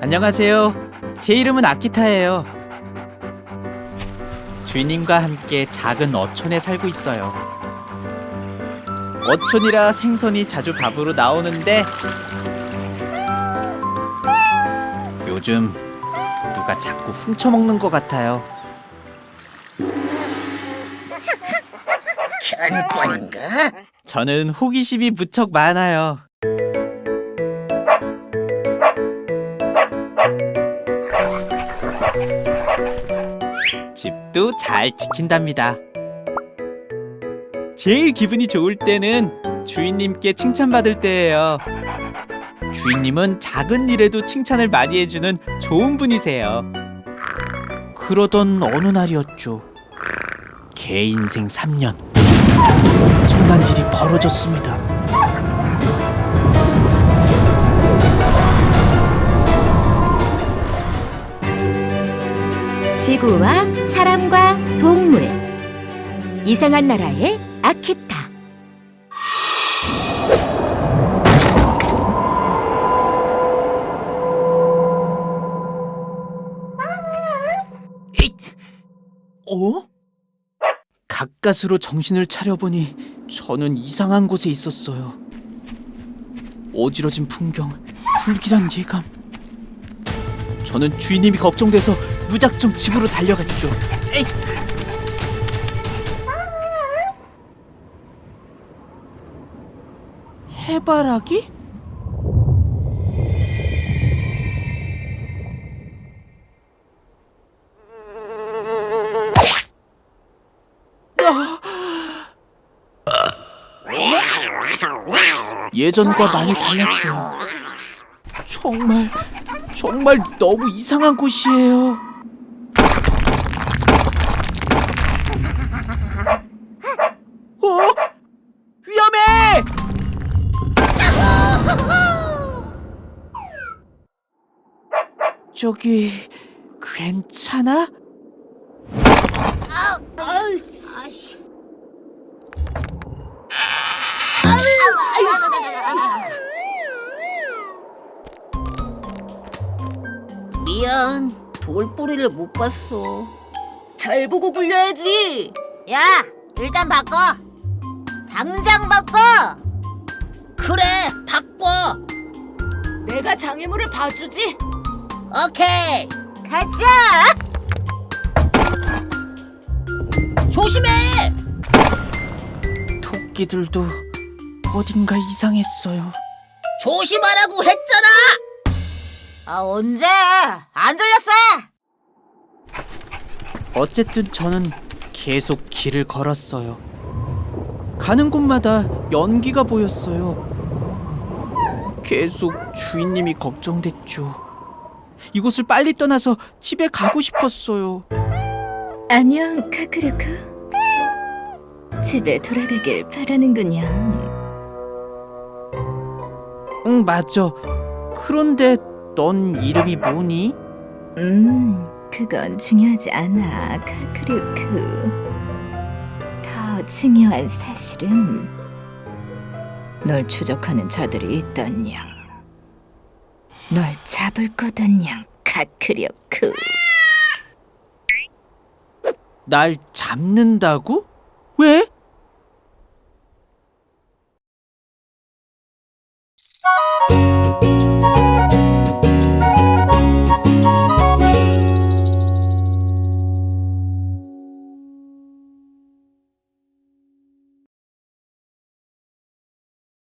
안녕하세요. 제 이름은 아키타예요. 주인님과 함께 작은 어촌에 살고 있어요. 어촌이라 생선이 자주 밥으로 나오는데 요즘 누가 자꾸 훔쳐먹는 것 같아요. 그런 뻔인가? 저는 호기심이 무척 많아요. 집도 잘 지킨답니다. 제일 기분이 좋을 때는 주인님께 칭찬받을 때예요. 주인님은 작은 일에도 칭찬을 많이 해주는 좋은 분이세요. 그러던 어느 날이었죠. 개 인생 3년. 엄청난 일이 벌어졌습니다. 지구와 사람과 동물 이상한 나라의 아키타 어? 가까스로 정신을 차려보니 저는 이상한 곳에 있었어요. 어지러진 풍경, 불길한 예감. 저는 주인님이 걱정돼서 무작정 집으로 달려갔죠. 에이! 해바라기? 예전과 많이 달랐어요. 정말 정말 너무 이상한 곳이에요. 어? 위험해! 저기 괜찮아? 미안, 돌뿌리를 못 봤어. 잘 보고 굴려야지 야, 일단 바꿔. 당장 바꿔. 그래, 바꿔. 내가 장애물을 봐주지 오케이. 가자 조심해. 토끼들도 어딘가 이상했어요. 조심하라고 했잖아. 아, 언제? 안 들렸어? 어쨌든 저는 계속 길을 걸었어요. 가는 곳마다 연기가 보였어요. 계속 주인님이 걱정됐죠. 이곳을 빨리 떠나서 집에 가고 싶었어요. 안녕 카크루크 집에 돌아가길 바라는군요 응, 맞아. 그런데 넌 이름이 뭐니? 음 그건 중요하지 않아 카크루크 더 중요한 사실은 널 추적하는 자들이 있다냥 널 잡을 거다냥 카크루크 날 잡는다고? 왜?